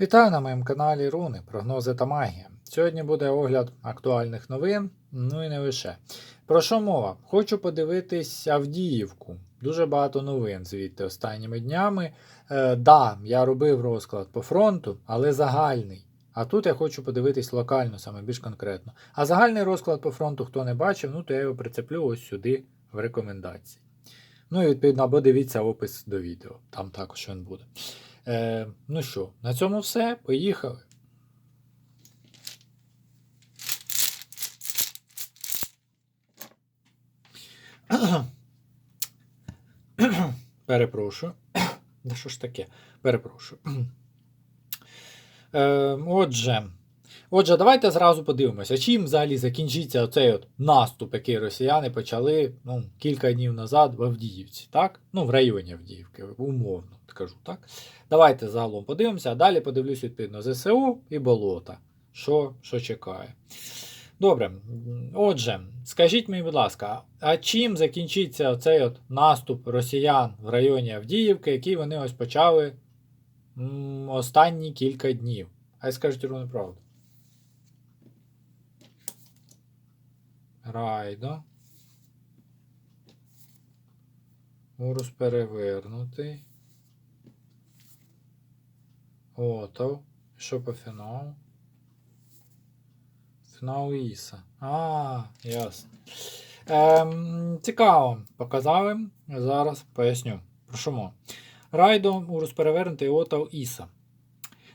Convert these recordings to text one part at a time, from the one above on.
Вітаю на моєму каналі Руни, прогнози та магія. Сьогодні буде огляд актуальних новин, ну і не лише. Про що мова? Хочу подивитись Авдіївку. Дуже багато новин звідти останніми днями. Е, да, я робив розклад по фронту, але загальний. А тут я хочу подивитись локально, саме більш конкретно. А загальний розклад по фронту, хто не бачив, ну то я його прицеплю ось сюди в рекомендації. Ну і відповідно, або дивіться опис до відео, там також він буде. Е, ну що, на цьому все. Поїхали. Перепрошую. Да що ж таке? Перепрошую. Е, отже, отже, давайте зразу подивимося, чим взагалі закінчиться оцей от наступ, який росіяни почали ну, кілька днів назад в Авдіївці, так? Ну, в районі Авдіївки, умовно скажу, так? Давайте загалом подивимося, а далі подивлюсь відповідно ЗСУ і болота. Що, що чекає. Добре. Отже, скажіть мені, будь ласка, а чим закінчиться цей от наступ росіян в районі Авдіївки, який вони ось почали м, останні кілька днів? Хай скажуть рівно правду. Райдо. Урус перевернутий. Отов. Що по фіналу? Фінал Іса. А, ясно. Ем, цікаво. Показали. Зараз поясню. Про що мова. Райдо, Урус перевернутий, Отов, Іса.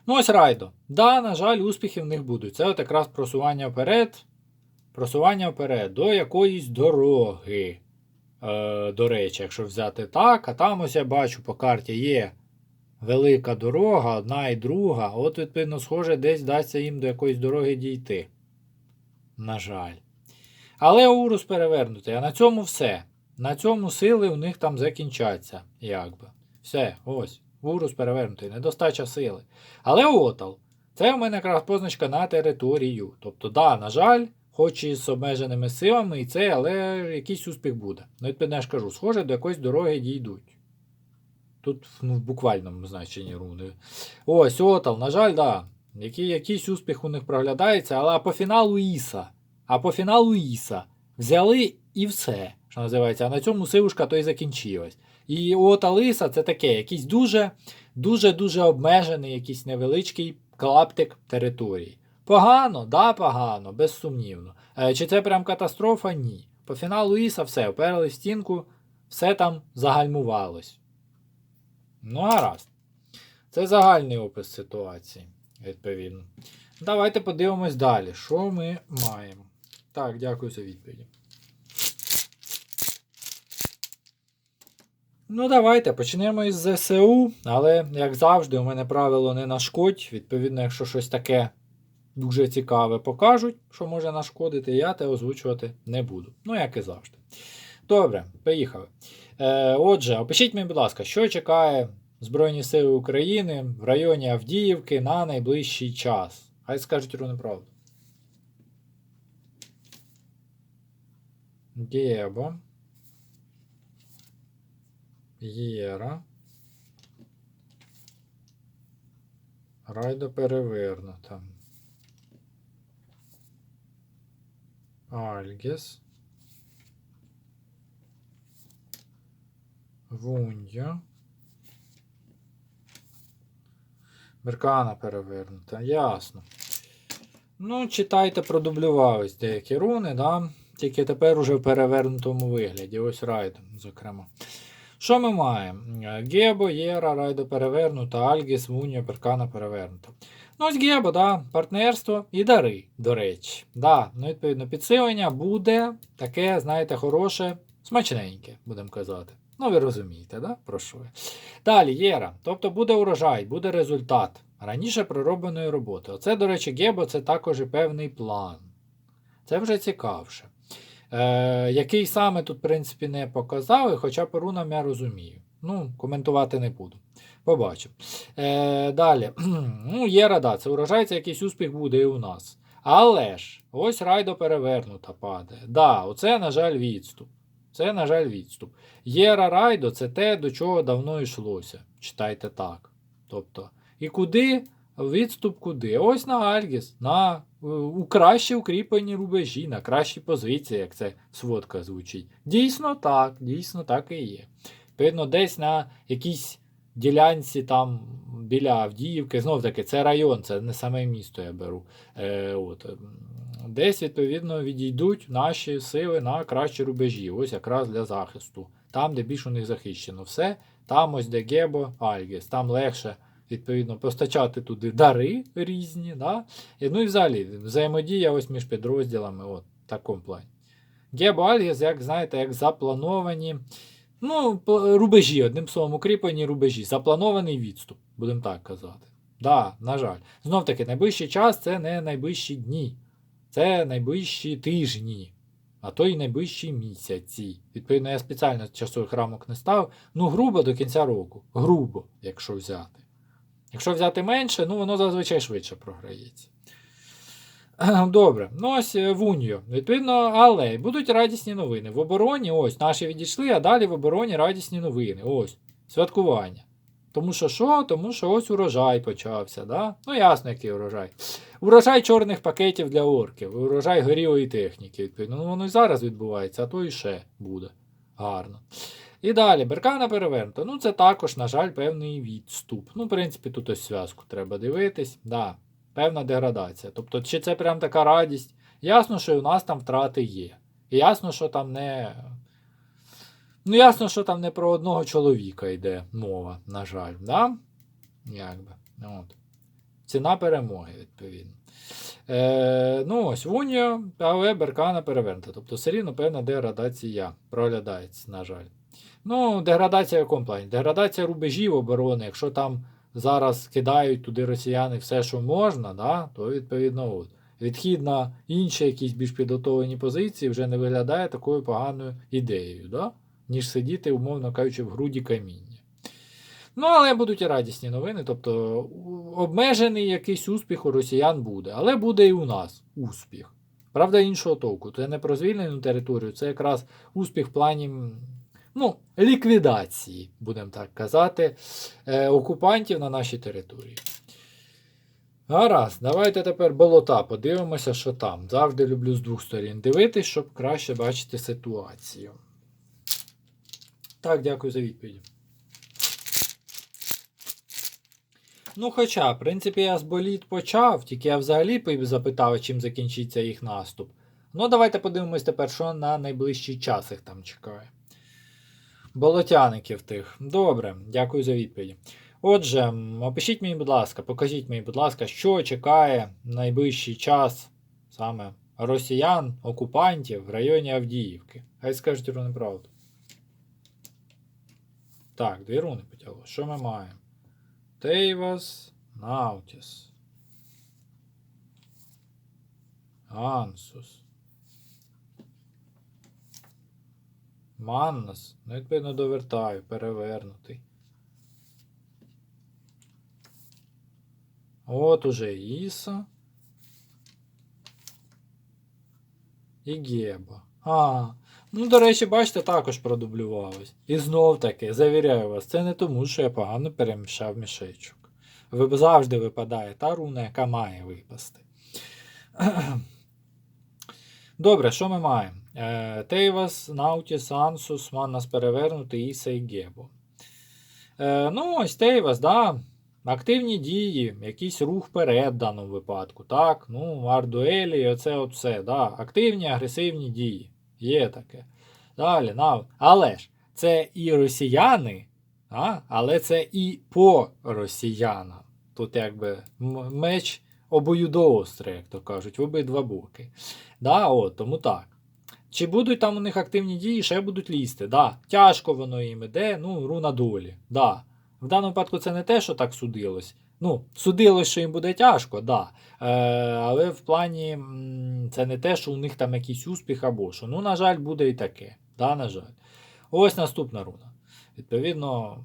Ну, ось Райдо. Да, на жаль, успіхи в них будуть. Це от якраз просування вперед. Просування вперед до якоїсь дороги. Е, до речі, якщо взяти так, а там ось я бачу по карті є велика дорога, одна і друга. От, відповідно, схоже, десь дасться їм до якоїсь дороги дійти. На жаль. Але Урус перевернутий. А на цьому все. На цьому сили у них там закінчаться. Якби. Все, ось. Урус перевернутий, недостача сили. Але Отал. Це у мене якраз позначка на територію. Тобто, да, на жаль, хоч і з обмеженими силами, і це, але якийсь успіх буде. Ну, відповідно, я ж кажу, схоже, до якоїсь дороги дійдуть. Тут ну, в буквальному значенні руни. Ось, Отал, на жаль, да. Який, якийсь успіх у них проглядається, але по фіналу Іса. А по фіналу Іса взяли і все, що називається. А на цьому сивушка то й закінчилась. І Отал Іса це таке, якийсь дуже дуже дуже обмежений, якийсь невеличкий клаптик території. Погано, да, погано, безсумнівно. Е, Чи це прям катастрофа? Ні. По фіналу Іса все, оперли в стінку, все там загальмувалось. Ну, гаразд. Це загальний опис ситуації, відповідно. Давайте подивимось далі, що ми маємо. Так, дякую за відповіді. Ну, давайте почнемо із ЗСУ, але, як завжди, у мене правило не нашкодь. Відповідно, якщо щось таке дуже цікаве покажуть, що може нашкодити, я те озвучувати не буду. Ну, як і завжди. Добре, поїхали. Е, Отже, опишіть мені, будь ласка, що чекає Збройні Сили України в районі Авдіївки на найближчий час. Хай скажуть рівну правду. Гебо. Єра. Райдо перевернута. Альгіс. Вундя. Меркана перевернута. Ясно. Ну, читайте, продублювались деякі руни, да? Тільки тепер уже в перевернутому вигляді. Ось райдом, зокрема. Що ми маємо? Гебо, Єра, Райдо перевернута, Альгіс, Вуньо, Перкана перевернута. Ну, ось Гебо, да, партнерство і дари, до речі. Да, ну, відповідно, підсилення буде таке, знаєте, хороше, смачненьке, будемо казати. Ну, ви розумієте, да? про що я. Далі, Єра. Тобто буде урожай, буде результат раніше проробленої роботи. Оце, до речі, Гебо це також і певний план. Це вже цікавше. Е, Який саме тут, в принципі, не показали, хоча по рунам я розумію. Ну, коментувати не буду. Побачив. Е, Далі. ну, Єра, да, це це якийсь успіх буде і у нас. Але ж, ось райдо перевернута падає. Да, оце, на жаль, відступ. Це, на жаль, відступ. Єра райдо це те, до чого давно йшлося. Читайте так. Тобто, і куди відступ куди? Ось на Альгіс, на е, у кращі укріплені рубежі, на кращі позиції, як це сводка звучить. Дійсно так, дійсно так і є. Відповідно, десь на якійсь ділянці там біля Авдіївки, знов таки, це район, це не саме місто я беру. Е, от, десь, відповідно, відійдуть наші сили на кращі рубежі, ось якраз для захисту. Там, де більш у них захищено все, там ось де Гебо, Альгіс, там легше. Відповідно, постачати туди дари різні, да? І, ну і взагалі взаємодія ось між підрозділами, от такому плані. Гебо Альгіс, як знаєте, як заплановані. Ну, рубежі, одним словом, укріплені рубежі. Запланований відступ, будемо так казати. Да, на жаль. Знов таки, найближчий час це не найближчі дні, це найближчі тижні, а то й найближчі місяці. Відповідно, я спеціально часових рамок не став. Ну, грубо до кінця року. Грубо, якщо взяти. Якщо взяти менше, ну воно зазвичай швидше програється. Добре, ну ось е, в Унію. Відповідно, але будуть радісні новини. В обороні, ось, наші відійшли, а далі в обороні радісні новини. Ось, святкування. Тому що що? Тому що ось урожай почався. Да? Ну, ясно, який урожай. Урожай чорних пакетів для орків, урожай горілої техніки. Відповідно, ну воно і зараз відбувається, а то і ще буде. Гарно. І далі, беркана перевернута. Ну, це також, на жаль, певний відступ. Ну, в принципі, тут ось зв'язку треба дивитись. Да, певна деградація. Тобто, чи це прям така радість? Ясно, що у нас там втрати є. І ясно, що там не. Ну, ясно, що там не про одного чоловіка йде мова, на жаль. Да? Якби. От. Ціна перемоги, відповідно. Е, ну ось, в Унію, але Беркана перевернута. Тобто все рівно певна деградація проглядається, на жаль. Ну, деградація в якому плані? Деградація рубежів оборони, якщо там зараз кидають туди росіяни все, що можна, да, то відповідно от. Відхід на інші якісь більш підготовлені позиції вже не виглядає такою поганою ідеєю, да? ніж сидіти, умовно кажучи, в груді каміння. Ну, але будуть і радісні новини, тобто обмежений якийсь успіх у росіян буде, але буде і у нас успіх. Правда, іншого толку. Це не про звільнену територію, це якраз успіх в плані ну, ліквідації, будемо так казати, е, окупантів на нашій території. Гаразд, давайте тепер болота подивимося, що там. Завжди люблю з двох сторін дивитись, щоб краще бачити ситуацію. Так, дякую за відповідь. Ну, хоча, в принципі, я з боліт почав, тільки я взагалі запитав, чим закінчиться їх наступ. Ну, давайте подивимось тепер, що на найближчий час їх там чекає. Болотяників тих. Добре, дякую за відповіді. Отже, опишіть мені, будь ласка, покажіть мені, будь ласка, що чекає найближчий час саме росіян, окупантів в районі Авдіївки. Хай скажуть руни правду. Так, дві руни потягло. Що ми маємо? Тейвас, Наутіс. Ансус. Маннас. Ну, відповідно, довертаю, перевернутий. От уже Іса. І Геба. А, ну, до речі, бачите, також продублювалось. І знов таки, завіряю вас, це не тому, що я погано перемішав мішечок. Ви завжди випадає та руна, яка має випасти. Добре, що ми маємо? Е, Тейвас, Наутіс, Ансус, Маннас перевернутий, і Гебо. Е, ну, ось Тейвас, да. Активні дії, якийсь рух вперед в даному випадку. Так, ну, ардуелі, оце от все. Да. Активні, агресивні дії. Є таке. Далі, на. Але ж це і росіяни, а? але це і по росіянам. Тут якби меч обоюдоострий, як то кажуть, в обидва боки. Да, от, тому так. Чи будуть там у них активні дії, ще будуть лізти. Да. Тяжко воно їм іде, ну, руна долі. Да. В даному випадку це не те, що так судилось. Ну, судилось, що їм буде тяжко, да. Е, але в плані це не те, що у них там якийсь успіх або що. Ну, на жаль, буде і таке. Да, на жаль. Ось наступна руна. Відповідно,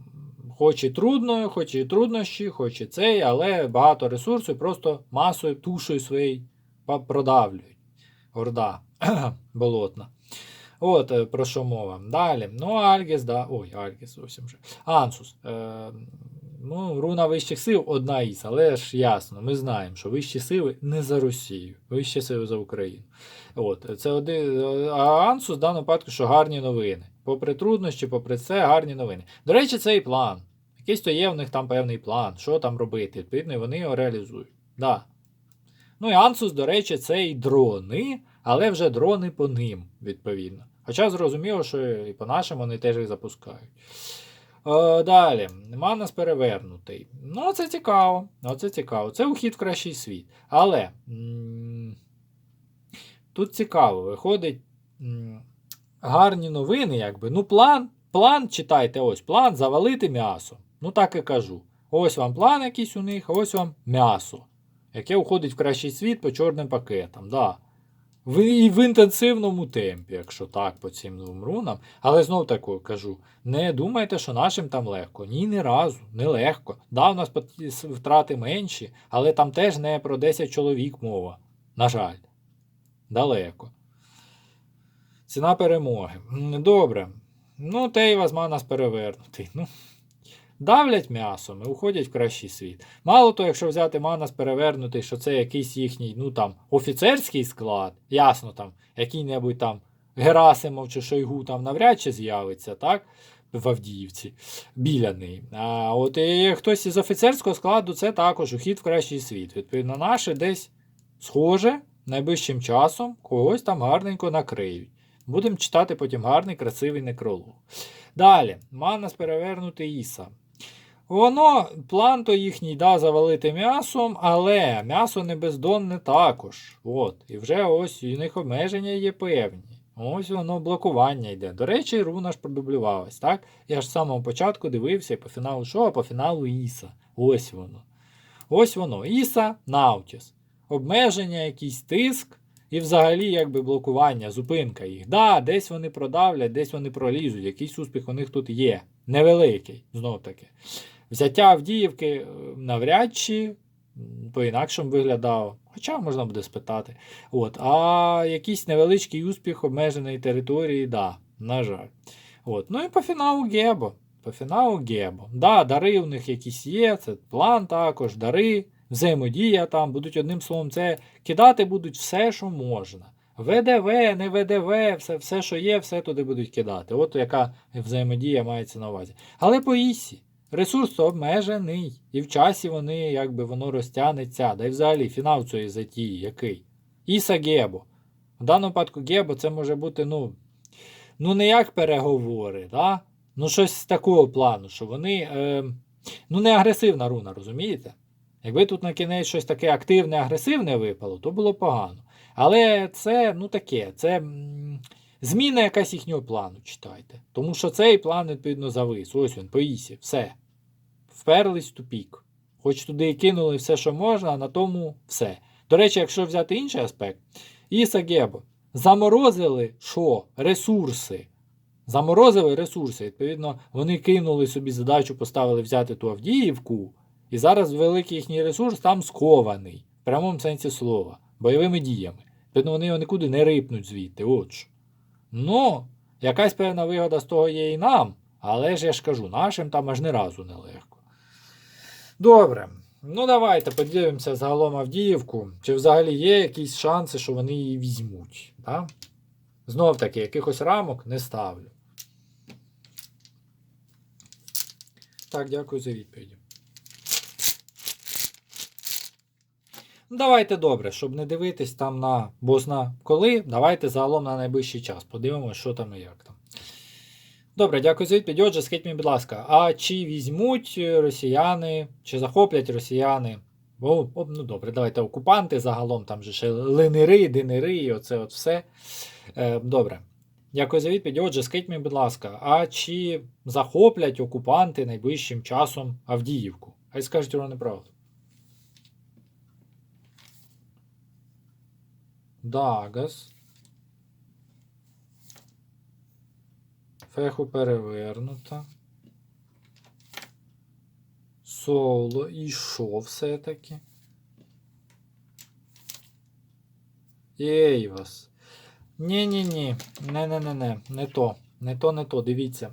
хоч і трудно, хоч і труднощі, хоч і цей, але багато ресурсів просто масою, тушою своєю продавлюють. Орда болотна. От е, про що мова. Далі. Ну, Альгіс, да. Ой, Альгіс зовсім вже. Ансус. Е, Ну, руна вищих сил одна із, але ж ясно, ми знаємо, що вищі сили не за Росію, вищі сили за Україну. От, це один, а Ансус в даному випадку, що гарні новини. Попри труднощі, попри це, гарні новини. До речі, це і план. Якийсь то є в них там певний план, що там робити. Відповідно, вони його реалізують. Да. Ну і Ансус, до речі, це і дрони, але вже дрони по ним, відповідно. Хоча зрозуміло, що і по нашим вони теж їх запускають. Е, далі, Манас перевернутий. Ну, це цікаво. Ну, це цікаво. Це ухід в кращий світ. Але тут цікаво, виходить гарні новини, якби. Ну, план, план, читайте, ось план завалити м'ясо. Ну, так і кажу. Ось вам план якийсь у них, ось вам м'ясо, яке уходить в кращий світ по чорним пакетам. Да. В, і в інтенсивному темпі, якщо так, по цим двом рунам. Але знов таки кажу: не думайте, що нашим там легко. Ні, ні разу, не легко. Да, у нас втрати менші, але там теж не про 10 чоловік мова. На жаль, далеко. Ціна перемоги. Добре. Ну, Тейвас нас перевернутий. Ну, давлять м'ясом і уходять в кращий світ. Мало то, якщо взяти Манас перевернутий, що це якийсь їхній, ну там, офіцерський склад, ясно, там, який-небудь там Герасимов чи Шойгу там навряд чи з'явиться, так? В Авдіївці біля неї. А от і хтось із офіцерського складу це також ухід в кращий світ. Відповідно, наше десь схоже, найближчим часом когось там гарненько накриють. Будемо читати потім гарний, красивий некролог. Далі, Манас перевернутий Іса. Воно, план то їхній да, завалити м'ясом, але м'ясо не бездонне також. От. І вже ось у них обмеження є певні. Ось воно блокування йде. До речі, руна ж продублювалась, так? Я ж з самого початку дивився і по фіналу що, а по фіналу Іса. Ось воно. Ось воно. Іса, Наутіс. Обмеження, якийсь тиск. І взагалі якби блокування, зупинка їх. Да, десь вони продавлять, десь вони пролізуть, якийсь успіх у них тут є. Невеликий, знов таки. Взяття Авдіївки е, навряд чи по-інакшому виглядало. Хоча можна буде спитати. От. А якийсь невеличкий успіх обмеженої території, да, на жаль. От. Ну і по фіналу Гебо. По фіналу Гебо. Да, дари у них якісь є, це план також, дари, взаємодія там, будуть одним словом, це кидати будуть все, що можна. ВДВ, не ВДВ, все, все, що є, все туди будуть кидати. От яка взаємодія мається на увазі. Але по ІСі. Ресурс обмежений. І в часі вони, якби воно розтягнеться. Да й взагалі фінал цієї затії який? Іса Гебо. В даному випадку Гебо це може бути, ну, ну не як переговори, да? ну щось з такого плану, що вони. Е, ну, не агресивна руна, розумієте? Якби тут на кінець щось таке активне, агресивне випало, то було погано. Але це, ну таке, це зміна якась їхнього плану, читайте. Тому що цей план, відповідно, завис. Ось він, по ісі, все. Вперлись в тупік. Хоч туди і кинули все, що можна, а на тому все. До речі, якщо взяти інший аспект, Іса Гебо заморозили що? Ресурси. Заморозили ресурси. Відповідно, вони кинули собі задачу, поставили взяти ту Авдіївку, і зараз великий їхній ресурс там скований, в прямому сенсі слова, бойовими діями. Відповідно, вони його нікуди не рипнуть звідти. От що. Ну, якась певна вигода з того є і нам, але ж я ж кажу, нашим там аж ні разу не легко. Добре. Ну, давайте подивимося загалом Авдіївку. Чи взагалі є якісь шанси, що вони її візьмуть. Да? Знов таки, якихось рамок не ставлю. Так, дякую за відповіді. Ну, давайте добре, щоб не дивитись там на бозна коли. Давайте загалом на найближчий час. Подивимося, що там і як там. Добре, дякую за відповідь. Отже, скажіть мені, будь ласка, а чи візьмуть росіяни, чи захоплять росіяни? Бо, о, ну добре, давайте окупанти загалом, там же ще линери, динери, і оце от все. Е, добре. Дякую за відповідь. Отже, скажіть мені, будь ласка, а чи захоплять окупанти найближчим часом Авдіївку? Хай скажуть воно неправду. Дагас. Феху перевернута. Соло. І що все-таки? Ейвас. Ні-ні-ні. Не-не-не-не. Не то. Не то, не то. Дивіться.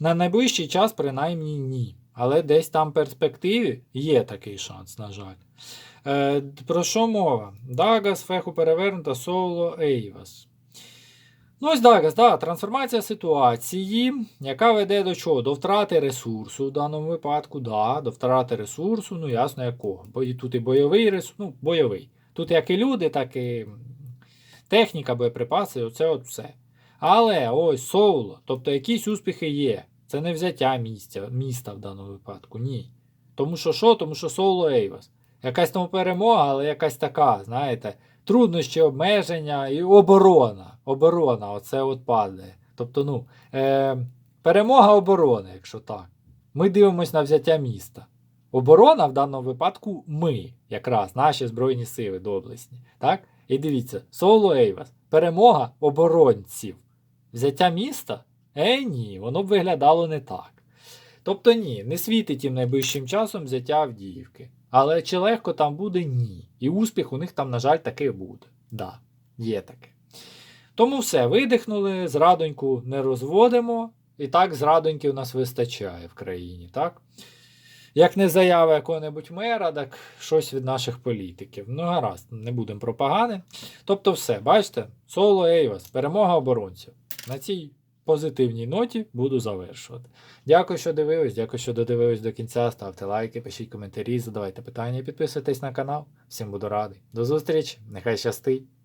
На найближчий час, принаймні, ні. Але десь там в перспективі є такий шанс, на жаль. Е, про що мова? Дагас, феху перевернута, соло, Ейвас. Ну, ось Дагас, да, трансформація ситуації, яка веде до чого? До втрати ресурсу в даному випадку, да, до втрати ресурсу, ну ясно якого. Бо і тут і бойовий ресурс, ну, бойовий. Тут як і люди, так і техніка, боєприпаси, оце от все. Але ось соло, тобто якісь успіхи є. Це не взяття місця, міста в даному випадку, ні. Тому що що? Тому що соло Ейвас. Якась там перемога, але якась така, знаєте, труднощі, обмеження і оборона. Оборона, оце от падає. Тобто, ну, е, перемога оборони, якщо так. Ми дивимося на взяття міста. Оборона в даному випадку ми, якраз наші Збройні сили доблесні. Так? І дивіться, соло Ейвас. Перемога оборонців. Взяття міста? Е, ні, воно б виглядало не так. Тобто ні, не світить їм найближчим часом взяття Авдіївки. Але чи легко там буде? Ні. І успіх у них там, на жаль, таки буде. Да, є таке. Тому все, видихнули, зрадоньку не розводимо. І так зрадоньки у нас вистачає в країні, так? Як не заява якого-небудь мера, так щось від наших політиків. Ну, гаразд, не будемо про погане. Тобто, все, бачите, соло Ейвас, перемога оборонців. На цій позитивній ноті буду завершувати. Дякую, що дивились, дякую, що додивились до кінця. Ставте лайки, пишіть коментарі, задавайте питання підписуйтесь на канал. Всім буду радий. До зустрічі, нехай щастить!